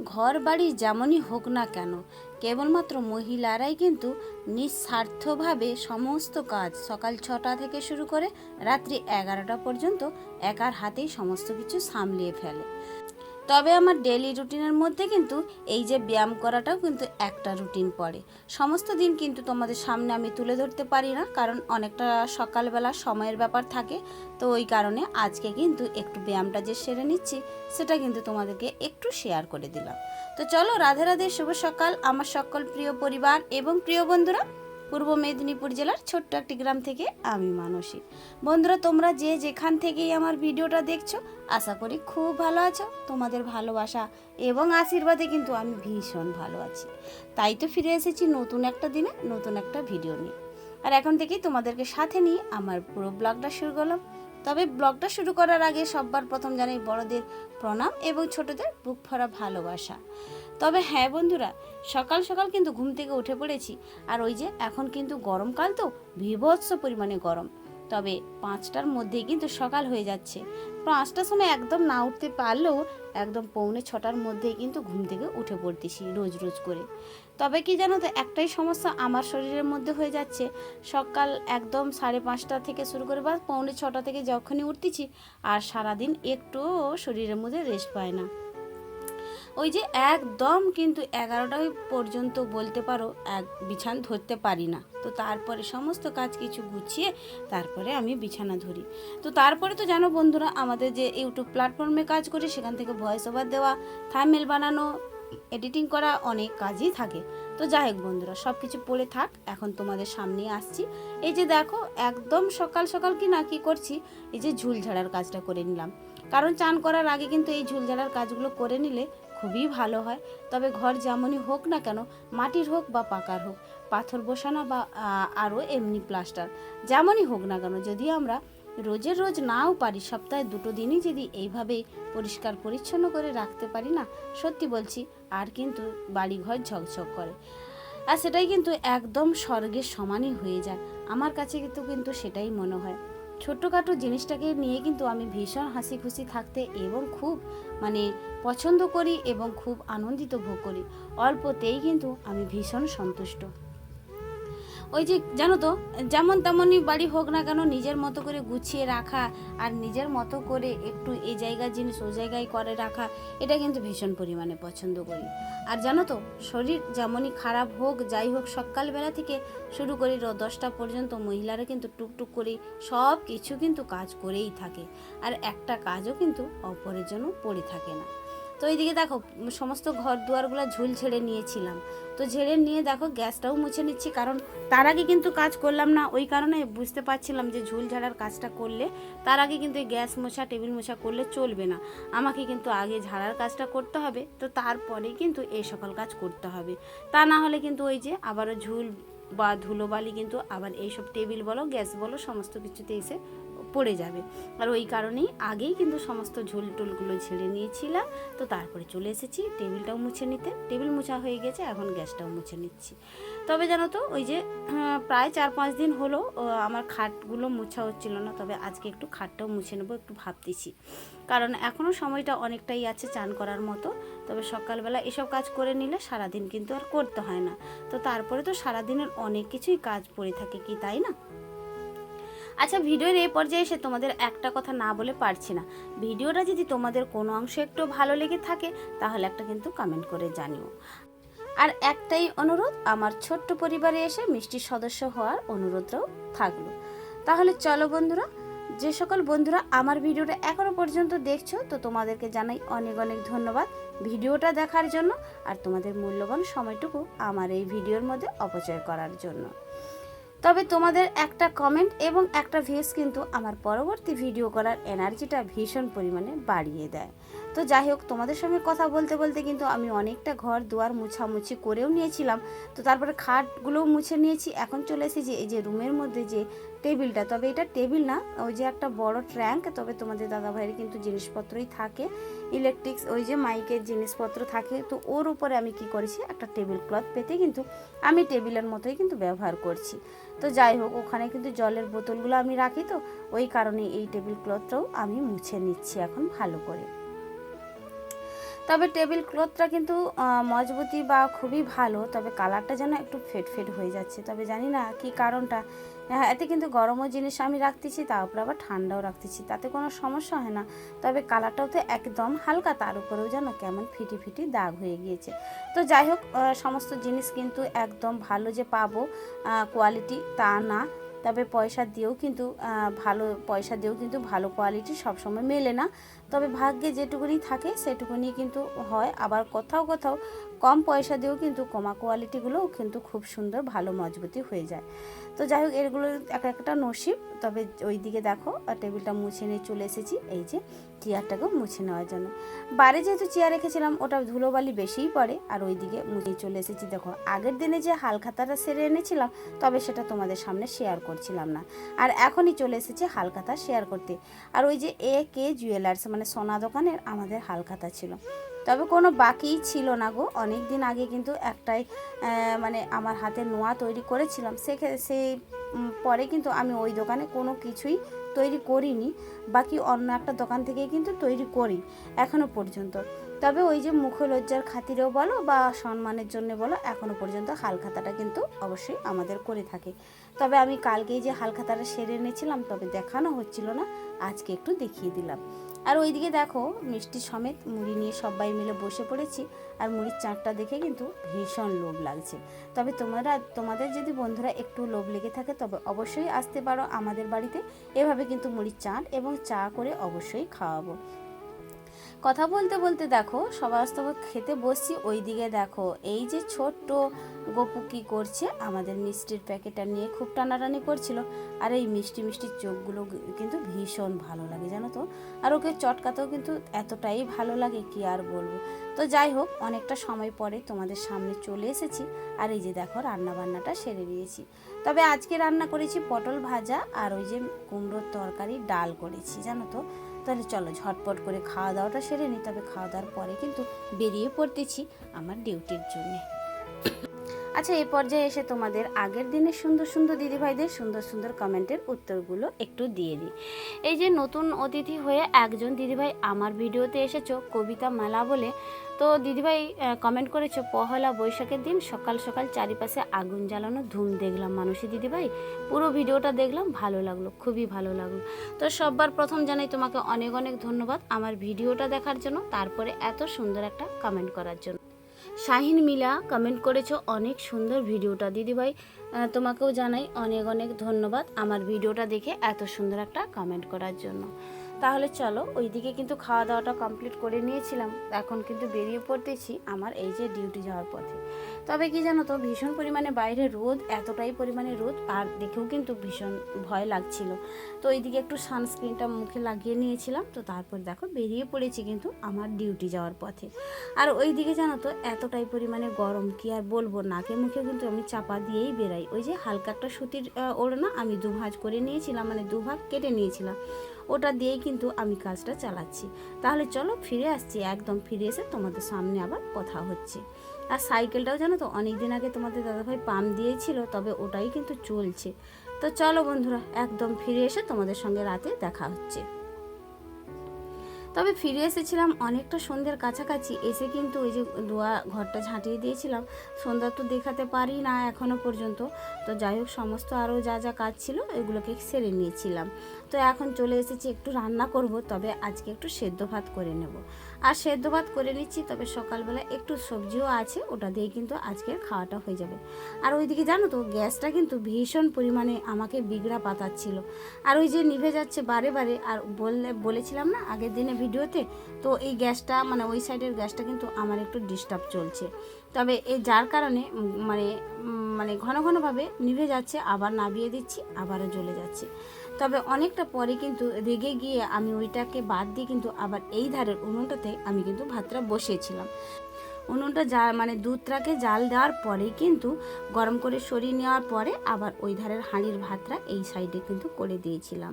ঘর বাড়ি যেমনই হোক না কেন, কেবলমাত্র মহিলারাই কিন্তু নিঃস্বার্থভাবে সমস্ত কাজ সকাল ছটা থেকে শুরু করে রাত্রি এগারোটা পর্যন্ত একার হাতেই সমস্ত কিছু সামলিয়ে ফেলে। তবে আমার ডেলি রুটিনের মধ্যে কিন্তু এই যে ব্যায়াম করাটাও কিন্তু একটা রুটিন পড়ে। সমস্ত দিন কিন্তু তোমাদের সামনে আমি তুলে ধরতে পারি না, কারণ অনেকটা সকালবেলা সময়ের ব্যাপার থাকে। তো ওই কারণে আজকে কিন্তু একটু ব্যায়ামটা যে সেরে নিচ্ছি, সেটা কিন্তু তোমাদেরকে একটু শেয়ার করে দিলাম। তো চলো রাধে রাধে, শুভ সকাল। আমার সকল প্রিয় পরিবার এবং প্রিয় বন্ধুরা পূর্ব মেদিনীপুর জেলার ছোট্ট একটি গ্রাম থেকে আমি মানসী। বন্ধুরা, তোমরা যে যেখান থেকেই আমার ভিডিওটা দেখছ, আশা করি খুব ভালো আছো। তোমাদের ভালোবাসা এবং আশীর্বাদে কিন্তু আমি ভীষণ ভালো আছি। তাই তো ফিরে এসেছি নতুন একটা দিনে, নতুন একটা ভিডিও নিয়ে। আর এখন থেকেই তোমাদেরকে সাথে নিয়ে আমার পুরো ব্লগটা শুরু করলাম। তবে ব্লগটা শুরু করার আগে সববার প্রথম জানাই বড়দের প্রণাম এবং ছোটদের বুক ভরা ভালোবাসা। তবে হ্যাঁ বন্ধুরা, সকাল সকাল কিন্তু ঘুম থেকে উঠে পড়েছি। আর ওই যে এখন কিন্তু গরমকাল তো, বিভৎস পরিমাণে গরম। তবে পাঁচটার মধ্যেই কিন্তু সকাল হয়ে যাচ্ছে। পাঁচটার সময় একদম না উঠতে পারলেও একদম পৌনে ছটার মধ্যেই কিন্তু ঘুম থেকে উঠে পড়তেছি রোজ রোজ করে। তবে কি জানো তো, একটাই সমস্যা আমার শরীরের মধ্যে হয়ে যাচ্ছে। সকাল একদম সাড়ে পাঁচটা থেকে শুরু করে বা পৌনে ছটা থেকে যখনই উঠতেছি, আর সারাদিন একটুও শরীরের মধ্যে রেস্ট পায় না। ওই যে একদম কিন্তু এগারোটা পর্যন্ত বলতে পারো, এক বিছান ধরতে পারি না। তো তারপরে সমস্ত কাজ কিছু গুছিয়ে তারপরে আমি বিছানা ধরি। তো তারপরে তো জানো বন্ধুরা, আমাদের যে ইউটিউব প্ল্যাটফর্মে কাজ করি, সেখান থেকে ভয়েস ওভার দেওয়া থাইমেল বানানো এডিটিং করা অনেক কাজই থাকে। তো যাই হোক বন্ধুরা সব কিছু পড়ে থাক, এখন তোমাদের সামনে আসছি। এই যে দেখো, একদম সকাল সকাল কি না কি করছি, এই যে ঝুল ঝাড়ার কাজটা করে নিলাম। কারণ চান করার আগে কিন্তু এই ঝুল ঝাড়ার কাজগুলো করে নিলে খুবই ভালো হয়। তবে ঘর যেমনই হোক না কেন, মাটির হোক বা পাকার হোক, পাথর বসানো বা আরও এমনি প্লাস্টার, যেমনই হোক না কেন, যদি আমরা রোজের রোজ নাও পারি, সপ্তাহে দুটো দিনই যদি এইভাবেই পরিষ্কার পরিচ্ছন্ন করে রাখতে পারি না, সত্যি বলছি, আর কিন্তু বাড়িঘর ঝকঝক করে। আর সেটাই কিন্তু একদম স্বর্গের সমানই হয়ে যায়। আমার কাছে কিন্তু কিন্তু সেটাই মনে হয়। ছোট্টখাটো জিনিসটাকে নিয়ে কিন্তু আমি ভীষণ হাসি খুশি থাকতে এবং খুব মানে পছন্দ করি এবং খুব আনন্দিত ভোগ করি। অল্পতেই কিন্তু আমি ভীষণ সন্তুষ্ট। ওই যে, জানো তো, যেমন তেমনই বাড়ি হোক না কেন নিজের মতো করে গুছিয়ে রাখা আর নিজের মতো করে একটু এই জায়গার জিনিস ও জায়গায় করে রাখা, এটা কিন্তু ভীষণ পরিমাণে পছন্দ করি। আর জানো তো, শরীর যেমনই খারাপ হোক, যাই হোক, সকালবেলা থেকে শুরু করি দশটা পর্যন্ত মহিলারা কিন্তু টুকটুক করে সব কিছু কিন্তু কাজ করেই থাকে। আর একটা কাজও কিন্তু অপরের জন্য পড়ে থাকে না। তো এইদিকে দেখো, সমস্ত ঘর দুয়ারগুলো ঝুল ছেড়ে নিয়েছিলাম। তো ঝেড়ে নিয়ে দেখো, গ্যাসটাও মুছে নিচ্ছি, কারণ তার আগে কিন্তু কাজ করলাম না। ওই কারণে বুঝতে পারছিলাম যে ঝুল ঝাড়ার কাজটা করলে, তার আগে কিন্তু গ্যাস মোছা, টেবিল মোছা করলে চলবে না। আমাকে কিন্তু আগে ঝাড়ার কাজটা করতে হবে, তো তারপরে কিন্তু এই সকল কাজ করতে হবে। তা না হলে কিন্তু ওই যে আবারও ঝুল বা ধুলোবালি কিন্তু আবার এইসব টেবিল বলো, গ্যাস বলো, সমস্ত কিছুতে এসে পড়ে যাবে। আর ওই কারণেই আগেই কিন্তু সমস্ত ঝোল টোলগুলো ঝেড়ে নিয়েছিলাম। তো তারপরে চলে এসেছি, টেবিলটাও মুছে নিতে। টেবিল মোছা হয়ে গেছে, এখন গ্যাসটাও মুছে নিচ্ছি। তবে জানো তো, ওই যে প্রায় চার পাঁচ দিন হলো আমার খাটগুলো মোছা হচ্ছিল না। তবে আজকে একটু খাটটাও মুছে নেব, একটু ভাবতেছি। কারণ এখনও সময়টা অনেকটাই আছে চান করার মতো। তবে সকালবেলা এসব কাজ করে নিলে সারাদিন কিন্তু আর করতে হয় না। তো তারপরে তো সারাদিনের অনেক কিছুই কাজ পড়ে থাকে কি, তাই না? আচ্ছা ভিডিওর এই পর্যায়ে এসে তোমাদের একটা কথা না বলে পারছি না। ভিডিওটা যদি তোমাদের কোনো অংশ একটু ভালো লেগে থাকে, তাহলে একটা কিন্তু কমেন্ট করে জানিও। আর একটাই অনুরোধ, আমার ছোট্ট পরিবারে এসে মিষ্টির সদস্য হওয়ার অনুরোধটাও থাকল। তাহলে চলো বন্ধুরা, যে সকল বন্ধুরা আমার ভিডিওটা এখনও পর্যন্ত দেখছ, তো তোমাদেরকে জানাই অনেক অনেক ধন্যবাদ ভিডিওটা দেখার জন্য আর তোমাদের মূল্যবান সময়টুকু আমার এই ভিডিওর মধ্যে অপচয় করার জন্য। তবে তোমাদের একটা কমেন্ট এবং একটা ভিউস কিন্তু আমার পরবর্তী ভিডিও করার এনার্জিটা ভীষণ পরিমাণে বাড়িয়ে দেয়। তো যাই হোক, তোমাদের সঙ্গে কথা বলতে বলতে কিন্তু আমি অনেকটা ঘর দুয়ার মুছামুছি করেও নিয়েছিলাম। তো তারপরে খাটগুলোও মুছে নিয়েছি। এখন চলে এসেছি এই যে রুমের মধ্যে যে টেবিলটা তবে এটা টেবিল না, ওই যে একটা বড় ট্র্যাঙ্ক তবে তোমাদের দাদা ভাইয়ের কিন্তু জিনিসপত্রই থাকে। ইলেকট্রিক্স ওই যে মাইকের জিনিসপত্র থাকে। তো ওর উপরে আমি কি করেছি, একটা টেবিল ক্লথ পেতে কিন্তু আমি টেবিলের মতোই কিন্তু ব্যবহার করছি। তো যাই হোক, ওখানে কিন্তু জলের বোতলগুলো আমি রাখি তো, ওই কারণে এই টেবিল ক্লথটাও আমি মুছে নিচ্ছি এখন ভালো করে। তবে টেবিল ক্লথটা কিন্তু মজবুতি বা খুবই ভালো, তবে কালারটা যেন একটু ফেট ফেট হয়ে যাচ্ছে, তবে জানি না কি কারণটা। এতে কিন্তু গরমও জিনিস আমি রাখতেছি, তার উপরে আবার ঠান্ডাও রাখতেছি, তাতে কোনো সমস্যা হয় না। তবে কালারটাও তো একদম হালকা, তার উপরেও যেন কেমন ফিটি ফিটি দাগ হয়ে গিয়েছে। তো যাই হোক সমস্ত জিনিস কিন্তু একদম ভালো যে পাবো কোয়ালিটি তা না, তবে পয়সা দিয়েও কিন্তু ভালো, পয়সা দিয়েও কিন্তু ভালো কোয়ালিটি সবসময় মেলে না। তবে ভাগ্যে যেটুকুনি থাকে, সেটুকুনি কিন্তু হয়, আবার কোথাও কোথাও কম পয়সা দিয়েও কিন্তু কমা কোয়ালিটিগুলোও কিন্তু খুব সুন্দর, ভালো, মজবুতি হয়ে যায়। তো যাই হোক, এগুলো এক একটা নসিব। তবে ওই দিকে দেখো, আর টেবিলটা মুছে নিয়ে চলে এসেছি। এই যে চেয়ারটাকেও মুছে নেওয়ার জন্য। বাইরে যেহেতু চেয়ার রেখেছিলাম, ওটা ধুলোবালি বেশিই পড়ে। আর ওই দিকে মুছে চলে এসেছি। দেখো, আগের দিনে যে হালখাতাটা সেরে এনেছিলাম, তবে সেটা তোমাদের সামনে শেয়ার করছিলাম না। আর এখনই চলে এসেছি হালখাতা শেয়ার করতে। আর ওই যে এ কে জুয়েলার্স মানে সোনা দোকানের আমাদের হালখাতা ছিল। তবে কোনো বাকিই ছিল না গো। অনেক দিন আগে কিন্তু একটাই মানে আমার হাতে নোয়া তৈরি করেছিলাম। সেখে, সেই পরে কিন্তু আমি ওই দোকানে কোনো কিছুই তৈরি করিনি। বাকি অন্য একটা দোকান থেকে কিন্তু তৈরি করি, এখনও পর্যন্ত। তবে ওই যে মুখলজ্জার খাতিরেও বলো বা সম্মানের জন্য বলো, এখনও পর্যন্ত হালখাতাটা কিন্তু অবশ্যই আমাদের করে থাকে। তবে আমি কালকেই যে হালখাতাটা সেরে এনেছিলাম, তবে দেখানো হচ্ছিল না। আজকে একটু দেখিয়ে দিলাম। আর ওইদিকে দেখো, মিষ্টি সমেত মুড়ি নিয়ে সবাই মিলে বসে পড়েছি, আর মুড়ির চাঁদটা দেখে কিন্তু ভীষণ লোভ লাগছে। তবে তোমরা, তোমাদের যদি বন্ধুরা একটু লোভ লেগে থাকে, তবে অবশ্যই আসতে পারো আমাদের বাড়িতে। এভাবে কিন্তু মুড়ির চাট এবং চা করে অবশ্যই খাওয়াবো। কথা বলতে বলতে দেখো সবাই তবে খেতে বসছি ওই দিকে দেখো, এই যে ছোট্ট গপু কি করছে, আমাদের মিষ্টির প্যাকেটটা নিয়ে খুব টানাটানি করছিল। আর এই মিষ্টি মিষ্টি চোখগুলো কিন্তু ভীষণ ভালো লাগে, জানো তো? আর ওকে চটকাতেও কিন্তু এতটাই ভালো লাগে, কি আর বলব? তো যাই হোক, অনেকটা সময় পরে তোমাদের সামনে চলে এসেছি, আর এই যে দেখো রান্না বান্নাটা সেরে নিয়েছি। তবে আজকে রান্না করেছি পটল ভাজা, আর ওই যে কুমড়োর তরকারি, ডাল করেছি, জানো তো? তাহলে চলো ঝটপট করে খাওয়া দাওয়াটা সেরে নিই তবে খাওয়া দাওয়ার পরে কিন্তু বেরিয়ে পড়তেছি আমার ডিউটির জন্যে। আচ্ছা এই পর্যায়ে এসে তোমাদের আগের দিনের সুন্দর সুন্দর দিদিভাইদের সুন্দর সুন্দর কমেন্টের উত্তরগুলো একটু দিয়ে দিই। এই যে নতুন অতিথি হয়ে একজন দিদিভাই আমার ভিডিওতে এসেছ, কবিতা মালা বলে, তো দিদিভাই কমেন্ট করেছ, পহলা বৈশাখের দিন সকাল সকাল চারিপাশে আগুন জ্বালানো ধুম দেখলাম মানুষই দিদিভাই। পুরো ভিডিওটা দেখলাম, ভালো লাগল, খুবই ভালো লাগল। তো সববার প্রথম জানাই তোমাকে অনেক অনেক ধন্যবাদ আমার ভিডিওটা দেখার জন্য, তারপরে এত সুন্দর একটা কমেন্ট করার জন্য। শাহিন মিলা কমেন্ট করেছ। অনেক সুন্দর ভিডিওটা, দিদিভাই। তোমাকেও জানাই অনেক অনেক ধন্যবাদ আমার ভিডিওটা দেখে এত সুন্দর একটা কমেন্ট করার জন্য। তাহলে চলো, ওইদিকে কিন্তু খাওয়া দাওয়াটা কমপ্লিট করে নিয়েছিলাম। এখন কিন্তু বেরিয়ে পড়তেছি আমার এই যে ডিউটি যাওয়ার পথে। তবে কি জানো তো, ভীষণ পরিমাণে বাইরে রোদ, এতটাই পরিমাণে রোদ, আর দেখেও কিন্তু ভীষণ ভয় লাগছিল। তো এইদিকে একটু সানস্ক্রিনটা মুখে লাগিয়ে নিয়েছিলাম, তো তারপর দেখো বেরিয়ে পড়েছি কিন্তু আমার ডিউটি যাওয়ার পথে। আর ওই দিকে জানো তো, এতটাই পরিমাণে গরম, কি আর বলব, নাকে মুখে কিন্তু আমি চাপা দিয়েই বেরাই ওই যে হালকা একটা সুতির ওড়না আমি দুভাজ করে নিয়েছিলাম মানে দুভাগ কেটে নিয়েছিলাম। ওটা দিয়েই কিন্তু আমি কাজটা চালাচ্ছি। তাহলে চলো ফিরে আসছি, একদম ফিরে এসে তোমাদের সামনে আবার কথা হচ্ছে। আর সাইকেলটাও জানো তো অনেক দিন আগে তোমাদের দাদাভাই পাম্প দিয়েছিল, তবে ওটাই কিন্তু চলছে। তো চলো বন্ধুরা, একদম ফিরে এসে তোমাদের সঙ্গে রাতে দেখা হচ্ছে। তবে ফিরে এসেছিলাম অনেকটা সন্ধ্যের কাছাকাছি, এসে কিন্তু ওই যে দোয়া ঘরটা ঝাঁটিয়ে দিয়েছিলাম। সন্ধ্যা তো দেখাতে পারি না এখনও পর্যন্ত। তো যাই হোক, সমস্ত আরও যা যা কাজ ছিল এগুলোকে সেরে নিয়েছিলাম। তো এখন চলে এসেছি একটু রান্না করব, তবে আজকে একটু সেদ্ধ ভাত করে নেব। আর সেদ্ধ ভাত করে নিচ্ছি, তবে সকালবেলা একটু সবজিও আছে, ওটা দিয়ে কিন্তু আজকের খাওয়াটা হয়ে যাবে। আর ওইদিকে জানো তো, গ্যাসটা কিন্তু ভীষণ পরিমাণে আমাকে বিগড়া পাতাচ্ছিল। আর ওই যে নিভে যাচ্ছে বারে বারে, আর বললে, বলেছিলাম না আগের দিনে ভিডিওতে, তো এই গ্যাসটা মানে ওই সাইডের গ্যাসটা কিন্তু আমার একটু ডিস্টার্ব চলছে। তবে এই যার কারণে মানে মানে ঘন ঘনভাবে নিভে যাচ্ছে, আবার নাবিয়ে দিচ্ছি, আবারও জ্বলে যাচ্ছে। তবে অনেকটা পরে কিন্তু রেগে গিয়ে আমি ওইটাকে বাদ দিয়ে কিন্তু আবার এই ধারের উনুনটাতে আমি কিন্তু ভাতটা বসিয়েছিলাম। উনুনটা যা মানে দুধটাকে জাল দেওয়ার পরেই কিন্তু গরম করে সরিয়ে নেওয়ার পরে আবার ওই ধারের হাঁড়ির ভাতটা এই সাইডে কিন্তু করে দিয়েছিলাম।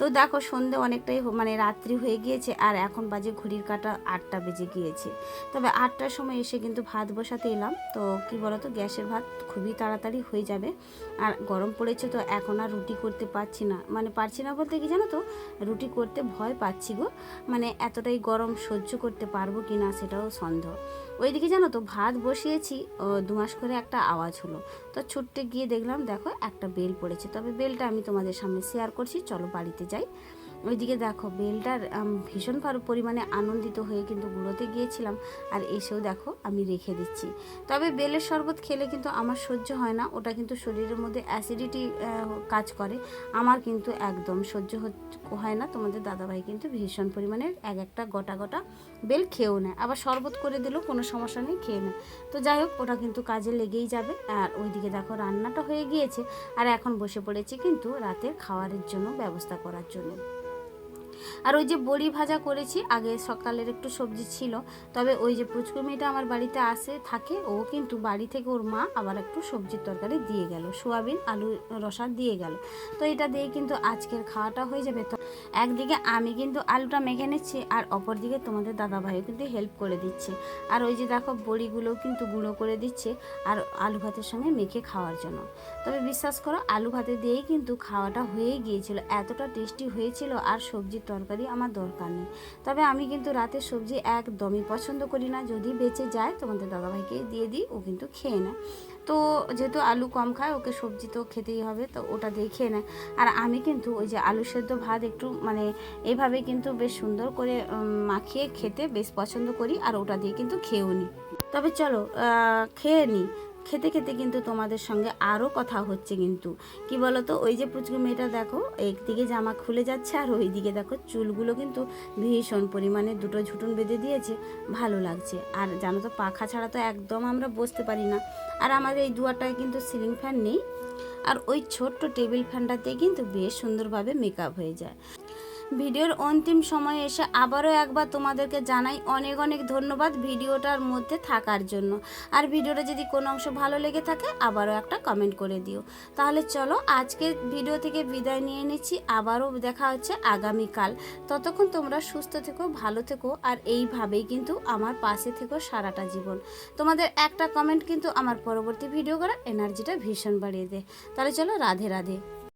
তো দেখো সন্ধে অনেকটাই মানে রাত্রি হয়ে গিয়েছে আর এখন বাজে ঘড়ির কাটা আটটা বেজে গিয়েছে। তবে আটটার সময় এসে কিন্তু ভাত বসাতে এলাম। তো কি বলতো গ্যাসের ভাত খুবই তাড়াতাড়ি হয়ে যাবে। আর গরম পড়েছে তো এখন আর রুটি করতে পারছি না। মানে পারছি না বলতে কি জানো তো রুটি করতে ভয় পাচ্ছি গো। মানে এতটাই গরম সহ্য করতে পারব কি না সেটাও সন্দেহ। ওইদিকে জানো তো ভাত বসিয়েছি ও, দু মাস করে একটা আওয়াজ হলো। তো ছুটতে গিয়ে দেখলাম দেখো একটা বেল পড়েছে। তবে বেলটা আমি তোমাদের সামনে শেয়ার করছি। চলো বাড়িতে যাই। ওইদিকে দেখো, বেলটার ভীষণ পরিমাণে আনন্দিত হয়ে কিন্তু গুঁড়োতে গিয়েছিলাম। আর এসেও দেখো, আমি রেখে দিচ্ছি। তবে বেলের শরবত খেলে কিন্তু আমার সহ্য হয় না, ওটা কিন্তু শরীরের মধ্যে অ্যাসিডিটি কাজ করে। আমার কিন্তু একদম সহ্য হয় না। তোমাদের দাদাভাই কিন্তু ভীষণ পরিমাণে এক একটা গোটা গোটা বেল খেয়েও নেয়। আবার শরবত করে দিলেও কোনো সমস্যা নেই, খেয়ে নেয়। তো যাই হোক, ওটা কিন্তু কাজে লেগেই যাবে। আর ওইদিকে দেখো, রান্নাটা হয়ে গিয়েছে। আর এখন বসে পড়েছি কিন্তু রাতের খাওয়ারের জন্য, ব্যবস্থা করার জন্য। আর ওই যে বড়ি ভাজা করেছি, আগে সকালের একটু সবজি ছিল, তবে ওই যে পুচকু মেয়েটা আমার বাড়িতে আসে, থাকে, ও কিন্তু বাড়ি থেকে ওর মা আবার একটু সবজির তরকারি দিয়ে গেল, সোয়াবিন, আলু রসা দিয়ে গেল। তো এটা দিয়ে কিন্তু আজকের খাওয়াটা হয়ে যাবে। তো একদিকে আমি কিন্তু আলুটা মেখে নিচ্ছি, আর অপরদিকে তোমাদের দাদাভাইও কিন্তু হেল্প করে দিচ্ছে। আর ওই যে দেখো বড়িগুলোও কিন্তু গুঁড়ো করে দিচ্ছে, আর আলু ভাতের সঙ্গে মেখে খাওয়ার জন্য। তবে বিশ্বাস করো, আলু ভাতে দিয়েই কিন্তু খাওয়াটা হয়ে গিয়েছিল, এতটা টেস্টি হয়েছিল, আর সবজির তরকারি আমার দরকার নেই। তবে আমি কিন্তু রাতের সবজি একদমই পছন্দ করি না। যদি বেঁচে যায়, তোমাদের দাদাভাইকে দিয়ে দিই, ও কিন্তু খেয়ে নেয়। তো যেহেতু আলু কম খায়, ওকে সবজি তো খেতেই হবে, তো ওটা দিয়ে খেয়ে নেয়। আর আমি কিন্তু ওই যে আলু সেদ্ধ ভাত একটু মানে এইভাবে কিন্তু বেশ সুন্দর করে মাখিয়ে খেতে বেশ পছন্দ করি, আর ওটা দিয়ে কিন্তু খেয়েও নিই তবে চলো খেয়ে নিই খেতে খেতে কিন্তু তোমাদের সঙ্গে আরও কথা হচ্ছে কিন্তু। কি বলো তো ওই যে পুচকু মেয়েটা দেখো, একদিকে জামা খুলে যাচ্ছে আর ওই দিকে দেখো চুলগুলো কিন্তু ভীষণ পরিমাণে দুটো ঝুটুন বেঁধে দিয়েছে, ভালো লাগছে। আর জানো তো, পাখা ছাড়া তো একদম আমরা বসতে পারি না। আর আমাদের এই দুয়ারটায় কিন্তু সিলিং ফ্যান নেই। আর ওই ছোট্ট টেবিল ফ্যানটাতে কিন্তু বেশ সুন্দরভাবে মেকআপ হয়ে যায়। ভিডিওর অন্তিম সময়ে এসে আবারও একবার তোমাদেরকে জানাই অনেক অনেক ধন্যবাদ ভিডিওটার মধ্যে থাকার জন্য। আর ভিডিওটা যদি কোনো অংশ ভালো লেগে থাকে, আবারও একটা কমেন্ট করে দিও। তাহলে চলো আজকে ভিডিও থেকে বিদায় নিয়ে নিচ্ছি। আবারও দেখা হচ্ছে আগামীকাল। ততক্ষণ তোমরা সুস্থ থেকো, ভালো থেকো, আর এইভাবেই কিন্তু আমার পাশে থেকো সারাটা জীবন। তোমাদের একটা কমেন্ট কিন্তু আমার পরবর্তী ভিডিও করার এনার্জিটা ভীষণ বাড়িয়ে দেয় তাহলে চলো রাধে রাধে।